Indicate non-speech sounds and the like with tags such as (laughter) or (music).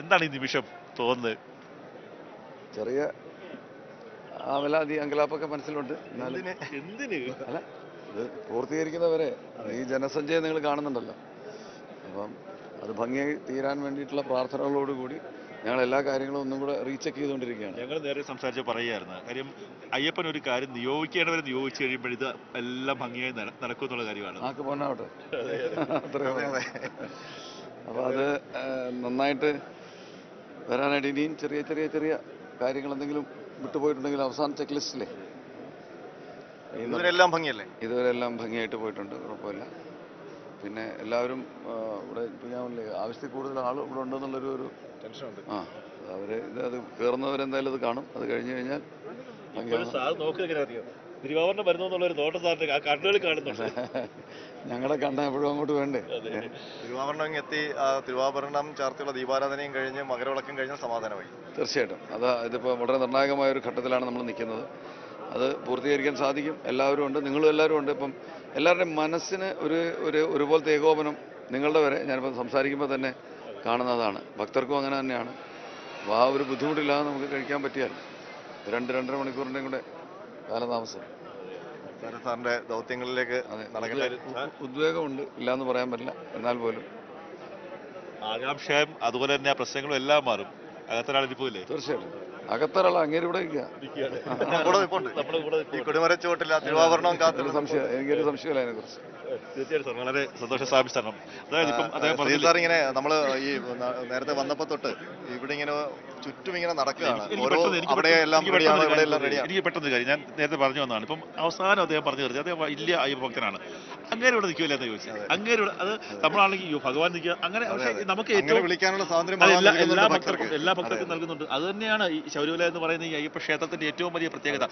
എന്താണ് ഈ നിമിഷം തോന്നുന്നത്? ചെറിയ ആവലാതി അങ്കലാപ്പൊക്കെ മനസ്സിലുണ്ട്. എന്നാലും എന്തിന്? എന്തിന്? അല്ല ഇത് പൂർത്തീകരിക്കുന്നവരെ ഈ ജനസഞ്ചയം നിങ്ങൾ കാണുന്നുണ്ടല്ലോ. അപ്പം അത് ഭംഗിയായി തീരാൻ വേണ്ടിയിട്ടുള്ള പ്രാർത്ഥനകളോടുകൂടി ഞങ്ങൾ എല്ലാ കാര്യങ്ങളും ഒന്നും കൂടെ റീചെക്ക് ചെയ്തുകൊണ്ടിരിക്കുകയാണ്. ഞങ്ങൾ നേരെ സംസാരിച്ച് പറയുകയായിരുന്നു. കാര്യം അയ്യപ്പൻ ഒരു കാര്യം നിയോഗിക്കേണ്ടവരെ നിയോഗിച്ചു കഴിയുമ്പോൾ ഇത് എല്ലാം ഭംഗിയായി നട- നടക്കും എന്നുള്ള കാര്യമാണ്. ആക്ക് പൊന്നാവട്ടെ. അപ്പോൾ അത്. നന്നായിട്ട് വരാനായിട്ട് ഇനിയും ചെറിയ ചെറിയ ചെറിയ കാര്യങ്ങൾ എന്തെങ്കിലും വിട്ടുപോയിട്ടുണ്ടെങ്കിൽ അവസാന ചെക്ക് ലിസ്റ്റിലെ ഭംഗിയല്ലേ? ഇതുവരെ എല്ലാം ഭംഗിയായിട്ട് പോയിട്ടുണ്ട് കുഴപ്പമില്ല. പിന്നെ എല്ലാവരും ഇവിടെ ഇപ്പം ഞാൻ പറഞ്ഞില്ലേ, ആവശ്യത്തിൽ കൂടുതൽ ആൾ ഇവിടെ ഉണ്ടെന്നുള്ളൊരു ഒരു ടെൻഷനുണ്ട്. ആ അവർ ഇത് അത് കയറുന്നവരെന്തായാലും അത് കാണും. അത് കഴിഞ്ഞ് കഴിഞ്ഞാൽ വരുന്നു കാണുന്നുണ്ട്. (laughs) ഞങ്ങളെ കണ്ട എപ്പോഴും അങ്ങോട്ട് വേണ്ടേ? തിരുവാഭരണം ഇങ്ങ് എത്തി ആ തിരുവാഭരണം ചാർത്തിയുള്ള ദീപാരാധനയും കഴിഞ്ഞ് മകരവിളക്കം കഴിഞ്ഞ സമാധാനമായി. തീർച്ചയായിട്ടും. അതാ ഇതിപ്പോ വളരെ നിർണായകമായ ഒരു ഘട്ടത്തിലാണ് നമ്മൾ നിൽക്കുന്നത്. അത് പൂർത്തീകരിക്കാൻ സാധിക്കും. എല്ലാവരും ഉണ്ട്. നിങ്ങളും എല്ലാവരും ഉണ്ട്. ഇപ്പം എല്ലാവരുടെയും മനസ്സിന് ഒരു ഒരു ഒരുപോലത്തെ ഏകോപനം നിങ്ങളുടെ വരെ ഞാനിപ്പോൾ സംസാരിക്കുമ്പോൾ തന്നെ കാണുന്നതാണ്. ഭക്തർക്കും അങ്ങനെ തന്നെയാണ്. അപ്പോൾ ആ ഒരു ബുദ്ധിമുട്ടില്ലാതെ നമുക്ക് കഴിക്കാൻ പറ്റിയാൽ രണ്ട് രണ്ടര മണിക്കൂറിന്റെയും കൂടെ കാലതാമസം. സാറിന്റെ ദൗത്യങ്ങളിലേക്ക് ഉദ്വേഗമുണ്ട്. ഇല്ലയെന്ന് പറയാൻ പറ്റില്ല. എന്നാൽ പോലും. ആകാംക്ഷയും അതുപോലെ തന്നെ ആ പ്രശ്നങ്ങളും എല്ലാം മാറും. അകത്തൊരാൾ ഇരിപ്പില്ലേ തീർച്ചയായിട്ടും. അകത്തറള അങ്ങേര് ഇവിടെ സംശയം എനിക്കൊരു സംശയമില്ല അതിനെക്കുറിച്ച്. തീർച്ചയായിട്ടും. സാർ വളരെ സന്തോഷം സ്ഥാപിച്ചണം അതായത് ഇപ്പം അദ്ദേഹം ശ്രീ പറഞ്ഞില്ലേ? സാർ ഇങ്ങനെ നമ്മൾ ഈ നേരത്തെ വന്നപ്പോ തൊട്ട് ഇവിടെ ഇങ്ങനെ ചുറ്റും ഇങ്ങനെ നടക്കുകയാണ്. എനിക്ക് ഓരോ പെട്ടെന്ന് അവിടെ എല്ലാം റെഡിയാണ് ഇവിടെ എല്ലാം കാര്യം ഞാൻ നേരത്തെ പറഞ്ഞു വന്നതാണ്. ഇപ്പം അവസാനം അദ്ദേഹം പറഞ്ഞു തീർച്ചയായും അദ്ദേഹം വലിയ അയ്യപ്പ ഭക്തനാണ് അങ്ങേരെ ഇവിടെ നിൽക്കില്ല എന്ന് ചോദിച്ചത് അങ്ങനെ ഇവിടെ അത് നമ്മളാണെങ്കിൽ ഭഗവാൻ നിൽക്കുക. അങ്ങനെ നമുക്ക് ഏറ്റവും വിളിക്കാനുള്ള സ്വാതന്ത്ര്യം എല്ലാ എല്ലാ ഭക്തർക്കും നൽകുന്നുണ്ട്. അത് തന്നെയാണ് ഈ ശബരിമല എന്ന് പറയുന്ന ഈ അയ്യപ്പ ക്ഷേത്രത്തിന്റെ ഏറ്റവും വലിയ പ്രത്യേകത.